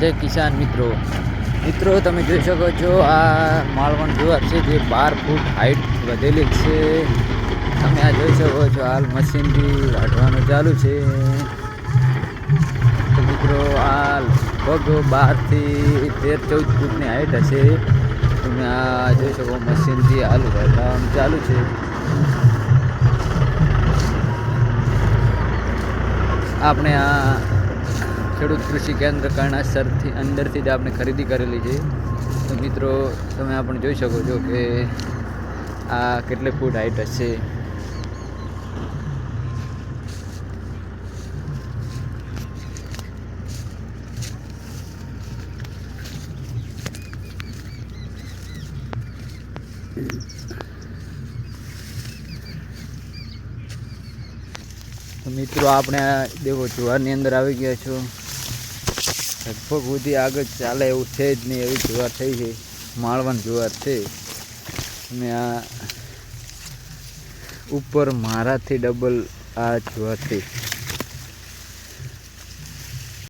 જય કિસાન મિત્રો. મિત્રો, તમે જોઈ શકો છો, આ માળવણ જુવાર છે જે બાર ફૂટ હાઈટ વધેલી છે. તમે આ જોઈ શકો છો, હાલ મશીનથી વાઢવાનું ચાલુ છે. તો મિત્રો, આ લગભગ બારથી તેર, ચૌદ ફૂટની હાઈટ હશે. તમે આ જોઈ શકો મશીનથી હાલ વાઢવાનું ચાલુ છે. આપણે આ ખેડૂત કૃષિ કેન્દ્ર કારણાસરથી અંદરથી જ આપણે ખરીદી કરેલી છે, તો મિત્રો તમે આપણે જોઈ શકો છો કે આ કેટલે ફૂટ હાઈટ હશે. મિત્રો આપણે દેખો, જુવારની અંદર આવી ગયા છો. લગભગ સુધી આગળ ચાલે એવું છે જ નહીં, એવી જુવાર થઈ છે. માળવાન જુવાર છે. અને આ ઉપર મારાથી ડબલ આ જુવાર છે.